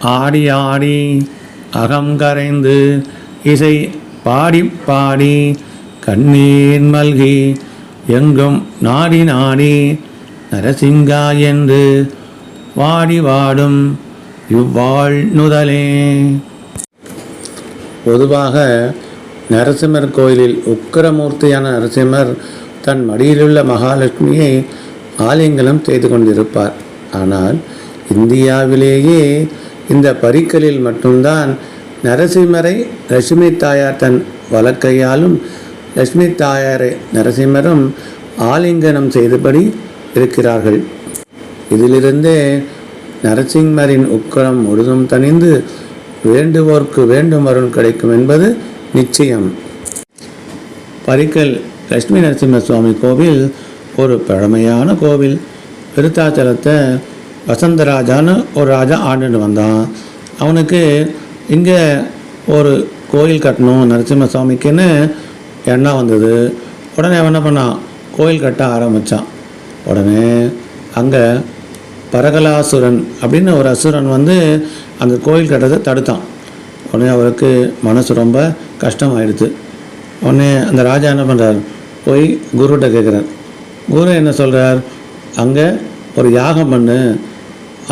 ஆடி ஆடி அகம் கரைந்து இசை பாடி பாடி கண்ணீர் மல்கி எங்கும் நாடி நாடி நரசிங்கா என்று வாடி வாடும் இவ்வாழ் நுதலே. பொதுவாக நரசிம்மர் கோயிலில் உக்கிரமூர்த்தியான நரசிம்மர் தன் மடியிலுள்ள மகாலட்சுமியை ஆலிங்கனம் செய்து கொண்டிருப்பார். ஆனால் இந்தியாவிலேயே இந்த பரிக்கலில் மட்டும்தான் நரசிம்மரை லட்சுமி தாயார் தன் வலக்கையாலும் லட்சுமி தாயாரை நரசிம்மரும் ஆலிங்கனம் செய்தபடி இருக்கிறார்கள். இதிலிருந்தே நரசிம்மரின் உக்கரம் முழுதும் தணிந்து வேண்டுவோர்க்கு வேண்டும் அருள் கிடைக்கும் என்பது நிச்சயம். பரிக்கல் லட்சுமி நரசிம்ம சுவாமி கோவில் ஒரு பழமையான கோவில். விருத்தாச்சலத்தை வசந்த ராஜான்னு ஒரு ராஜா ஆண்டுட்டு வந்தான். அவனுக்கு இங்கே ஒரு கோயில் கட்டணும் நரசிம்ம சுவாமிக்குன்னு எண்ணம் வந்தது. உடனே அவன் என்ன பண்ணான்? கோயில் கட்ட ஆரம்பித்தான் உடனே அங்கே பரகலாசுரன் அப்படின்னு ஒரு அசுரன் வந்து அந்த கோயில் கட்டத்தை தடுத்தான். உடனே அவருக்கு மனசு ரொம்ப கஷ்டமாயிடுது உடனே அந்த ராஜா என்ன பண்ணுறார் போய் குருகிட்ட கேட்குறார் குரு என்ன சொல்கிறார் அங்கே ஒரு யாகம் பண்ணு.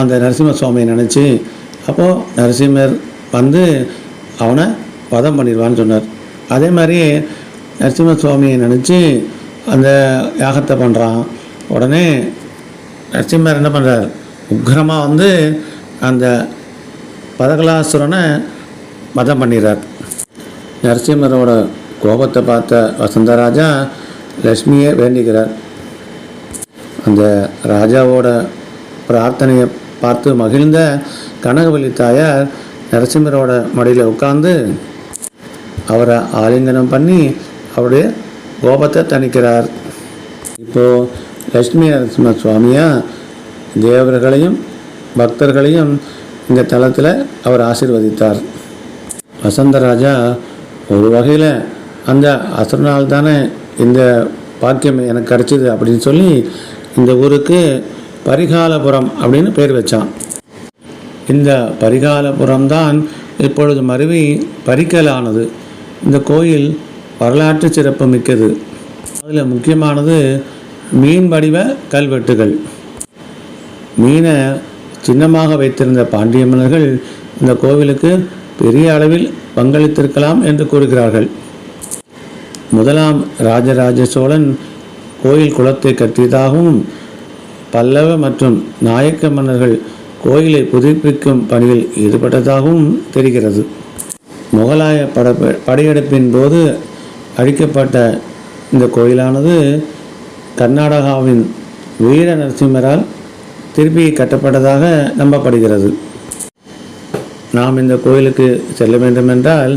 அந்த நரசிம்ம சுவாமியை நினச்சி அப்போது நரசிம்மர் வந்து அவனை வதம் பண்ணிடுவான்னு சொன்னார். அதே மாதிரி நரசிம்ம சுவாமியை நினச்சி அந்த யாகத்தை பண்ணுறான் உடனே நரசிம்மர் என்ன பண்ணுறார் உக்ரமாக வந்து அந்த பதகலாசுரனை மதம் பண்ணிடுறார். நரசிம்மரோட கோபத்தை பார்த்த வசந்தராஜா லக்ஷ்மியை வேண்டிக்கிறார். அந்த ராஜாவோட பிரார்த்தனையை பார்த்து மகிழ்ந்த கனகவல்லி தாயார் நரசிம்மரோட மடியில் உட்கார்ந்து அவரை ஆலிங்கனம் பண்ணி அவருடைய கோபத்தை தணிக்கிறார். இப்போது லட்சுமி நரசிம்ம சுவாமியாக தேவர்களையும் பக்தர்களையும் இந்த தளத்தில் அவர் ஆசீர்வதித்தார். வசந்தராஜா ஒரு வகையில் அந்த அசுரனால் தானே இந்த பாக்கியம் எனக்கு கிடச்சிது அப்படின்னு சொல்லி இந்த ஊருக்கு பரிகாலபுரம் அப்படின்னு பேர் வச்சான். இந்த பரிகாலபுரம் தான் இப்பொழுது மருவி பரிக்கலானது. இந்த கோயில் வரலாற்று சிறப்பு மிக்கது. அதில் முக்கியமானது மீன் வடிவ கல்வெட்டுகள். மீனை சின்னமாக வைத்திருந்த பாண்டிய மன்னர்கள் இந்த கோவிலுக்கு பெரிய அளவில் பங்களித்திருக்கலாம் என்று கூறுகிறார்கள். முதலாம் ராஜராஜ சோழன் கோயில் குளத்தை கட்டியதாகவும் பல்லவ மற்றும் நாயக்க மன்னர்கள் கோயிலை புதுப்பிக்கும் பணியில் ஈடுபட்டதாகவும் தெரிகிறது. முகலாய பட படையெடுப்பின் போது அழிக்கப்பட்ட இந்த கோயிலானது கர்நாடகாவின் வீர நரசிம்மரால் திருப்பி கட்டப்பட்டதாக நம்பப்படுகிறது. நாம் இந்த கோயிலுக்கு செல்ல வேண்டுமென்றால்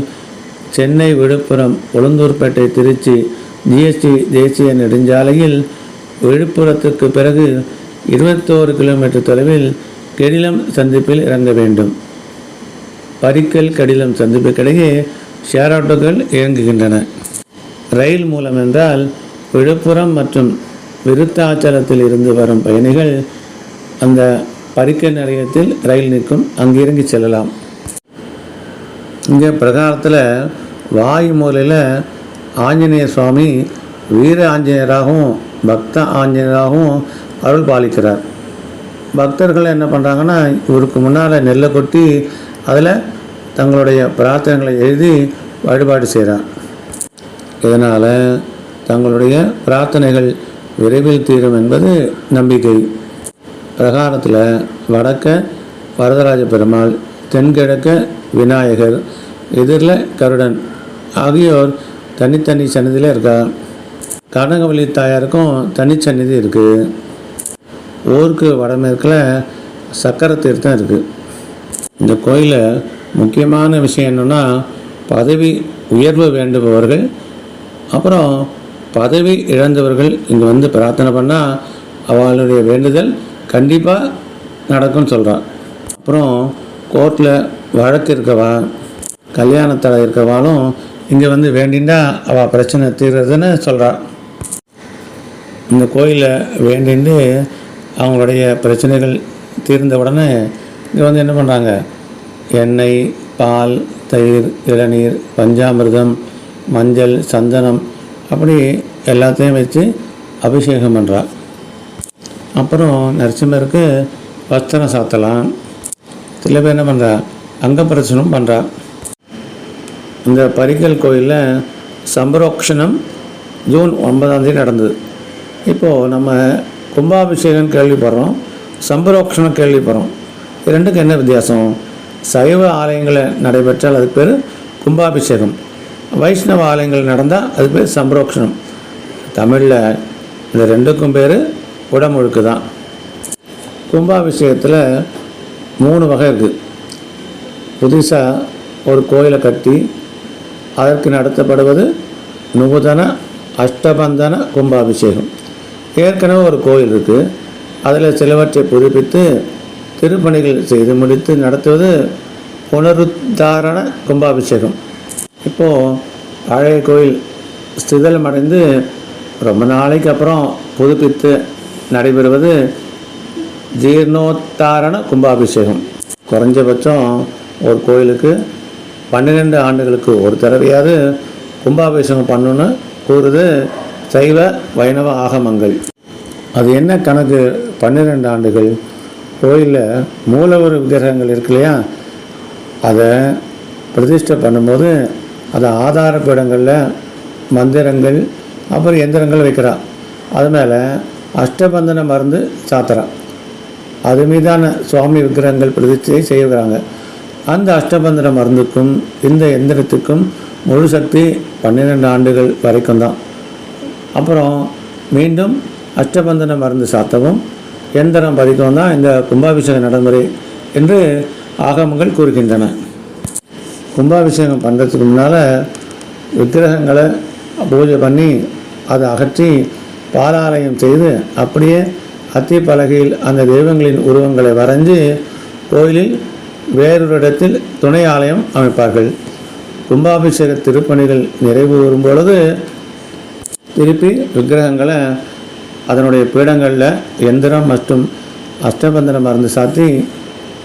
சென்னை விழுப்புரம் உளுந்தூர்பேட்டை திருச்சி ஜிஎஸ்டி தேசிய நெடுஞ்சாலையில் விழுப்புரத்துக்கு பிறகு இருபத்தோரு கிலோமீட்டர் தொலைவில் கெடிலம் சந்திப்பில் இறங்க வேண்டும். பரிக்கல் கடிலம் சந்திப்புக்கிடையே ஷேர் ஆட்டோக்கள் இயங்குகின்றன. ரயில் மூலம் என்றால் விழுப்புரம் மற்றும் விருத்தாச்சலத்தில் இருந்து வரும் பயணிகள் அந்த பரிக்கல் நிலையத்தில் ரயில் நிற்கும். அங்கே இறங்கி செல்லலாம். இங்கே பிரகாரத்தில் வாயு மூலையில் ஆஞ்சநேய சுவாமி வீர ஆஞ்சநேயராகவும் பக்த ஆஞ்சநேயராகவும் அருள் பாலிக்கிறார் பக்தர்கள் என்ன பண்ணுறாங்கன்னா இவருக்கு முன்னால் நெல்லை கொட்டி அதில் தங்களுடைய பிரார்த்தனைகளை எழுதி வழிபாடு செய்கிறார் இதனால் தங்களுடைய பிரார்த்தனைகள் விரைவில் தீரும் என்பது நம்பிக்கை. பிரகாரத்தில் வடக்க வரதராஜ பெருமாள் தென்கிழக்க விநாயகர் எதிரில் கருடன் ஆகியோர் தனித்தனி சன்னதியில் இருக்கா கனகவல்லி தாயாருக்கும் தனிச்சன்னதி இருக்குது ஊருக்கு வடமேற்கில் சக்கர தீர்த்தம் இருக்குது இந்த கோயிலில் முக்கியமான விஷயம் என்னென்னா பதவி உயர்வு வேண்டுபவர்கள் அப்புறம் பதவி இழந்தவர்கள் இங்கே வந்து பிரார்த்தனை பண்ணால் அவளுடைய வேண்டுதல் கண்டிப்பாக நடக்கும்னு சொல்கிறான் அப்புறம் கோர்ட்டில் வழக்கு இருக்கவா கல்யாணத்தில் இருக்கவாலும் இங்கே வந்து வேண்டிண்டா அவள் பிரச்சனை தீர்றதுன்னு சொல்கிறாள் இந்த கோயிலை வேண்டிண்டு அவங்களுடைய பிரச்சனைகள் தீர்ந்த உடனே இங்கே வந்து என்ன பண்ணுறாங்க எண்ணெய் பால் தயிர் இளநீர் பஞ்சாமிர்தம் மஞ்சள் சந்தனம் அப்படி எல்லாத்தையும் வச்சு அபிஷேகம் பண்ணுறா அப்புறம் நரசிம்மருக்கு வஸ்திரம் சாத்தலாம். சில பேர் என்ன பண்ணுறா அங்கப்பிரசனம் பண்ணுறா இந்த பரிக்கல் கோயிலில் சம்பரோக்ஷணம் ஜூன் ஒன்பதாம் தேதி நடந்தது. இப்போது நம்ம கும்பாபிஷேகம் கேள்விப்படுறோம் சம்பரோக்ஷணம் கேள்விப்படுறோம். இது ரெண்டுக்கும் என்ன வித்தியாசம்? சைவ ஆலயங்களில் நடைபெற்றால் அது பேர் கும்பாபிஷேகம். வைஷ்ணவ ஆலயங்கள் நடந்தால் அது பேர் சம்பரோக்ஷணம். தமிழில் இந்த ரெண்டுக்கும் பேர் உடமுழுக்கு தான். கும்பாபிஷேகத்தில் மூணு வகை இருக்குது புதுசாக ஒரு கோயிலை கட்டி அதற்கு நடத்தப்படுவது நூதன அஷ்டபந்தன கும்பாபிஷேகம். ஏற்கனவே ஒரு கோயில் இருக்குது அதில் சிலவற்றை புதுப்பித்து திருப்பணிகள் செய்து முடித்து நடத்துவது புனருத்தாரண கும்பாபிஷேகம். இப்போது பழைய கோயில் ஸ்திதலம் அடைந்து ரொம்ப நாளைக்கு அப்புறம் புதுப்பித்து நடைபெறுவது ஜீர்ணோத்தாரண கும்பாபிஷேகம். குறைஞ்சபட்சம் ஒரு கோயிலுக்கு பன்னிரெண்டு ஆண்டுகளுக்கு ஒரு தடவையாவது கும்பாபிஷேகம் பண்ணணும்னு கூறுது சைவ வைணவ ஆகமங்கள். அது என்ன கணக்கு? பன்னிரெண்டு ஆண்டுகள். கோயிலில் மூலவர் விக்கிரகங்கள் இருக்கு இல்லையா? அதை பிரதிஷ்டை பண்ணும்போது அதை ஆதார பீடங்களில் மந்திரங்கள் அப்புறம் எந்திரங்கள் வைக்கிறா. அது மேலே அஷ்டபந்தன மருந்து சாத்துறா. அது மீதான சுவாமி விக்கிரகங்கள் பிரதிஷ்டை செய்கிறாங்க. அந்த அஷ்டபந்தன மருந்துக்கும் இந்த எந்திரத்துக்கும் முழு சக்தி பன்னிரெண்டு ஆண்டுகள் வரைக்கும் தான். அப்புறம் மீண்டும் அஷ்டபந்தன மருந்து சாத்தவும் எந்திரம் பதிக்கவும் தான் இந்த கும்பாபிஷேக நடைமுறை என்று ஆகமங்கள் கூறுகின்றன. கும்பாபிஷேகம் பண்ணுறதுக்கு முன்னால் விக்கிரகங்களை பூஜை பண்ணி அதை அகற்றி பாலாலயம் செய்து அப்படியே அத்தி பலகையில் அந்த தெய்வங்களின் உருவங்களை வரைஞ்சு கோயிலில் வேறொரு இடத்தில் துணை ஆலயம் அமைப்பார்கள். கும்பாபிஷேக திருப்பணிகள் நிறைவு வரும் பொழுது திருப்பி விக்கிரகங்களை அதனுடைய பீடங்களில் எந்திரம் மற்றும் அஷ்டபந்தன மருந்து சாத்தி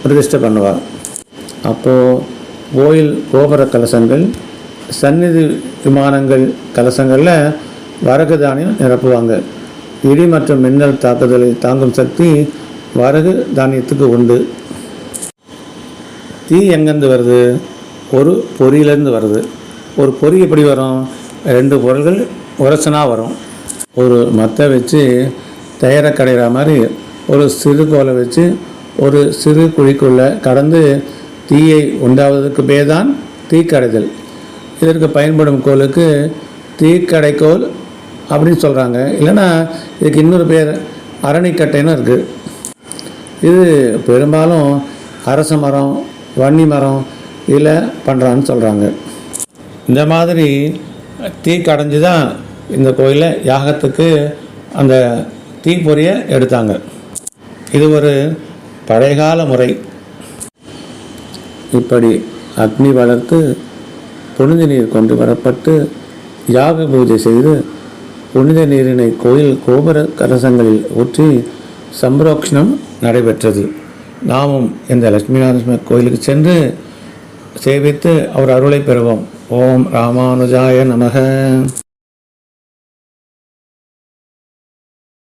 பிரதிஷ்டை பண்ணுவார். அப்போது கோயில் கோபுர கலசங்கள் சந்நிதி விமானங்கள் கலசங்களில் வரகு தானியம் நிரப்புவாங்க. இடி மற்றும் மின்னல் தாக்குதலை தாங்கும் சக்தி வரகு தானியத்துக்கு உண்டு. தீ எங்கேருந்து வருது? ஒரு பொறியிலேருந்து வருது. ஒரு பொறி எப்படி வரும்? ரெண்டு பொருள்கள் உரசனா வரும். ஒரு மத்தை வச்சு தயாரை கடைகிற மாதிரி ஒரு சிறு கோலை வச்சு ஒரு சிறு குழிக்குள்ளே கடந்து தீயை உண்டாவதற்கு பேர் தான் தீக்கடைதல். இதற்கு பயன்படும் கோலுக்கு தீக்கடைக்கோல் அப்படின்னு சொல்கிறாங்க இல்லைன்னா இதுக்கு இன்னொரு பேர் அரணிக்கட்டைன்னு இருக்குது இது பெரும்பாலும் அரச மரம் வன்னி மரம் இதில் பண்ணுறான்னு சொல்கிறாங்க இந்த மாதிரி தீ கடைஞ்சி தான் இந்த கோயிலில் யாகத்துக்கு அந்த தீப்பொறியை எடுத்தாங்க. இது ஒரு பழையகால முறை. இப்படி அக்னி வளர்த்து புனித நீர் கொண்டு வரப்பட்டு யாக பூஜை செய்து புனித நீரினை கோயில் கோபுர கரசங்களில் ஊற்றி சம்பரோக்ஷணம் நடைபெற்றது. நாமும் இந்த லட்சுமி நரசிம்ம கோயிலுக்கு சென்று சேவித்து அவர் அருளை பெறுவோம். ஓம் ராமானுஜாய நமக.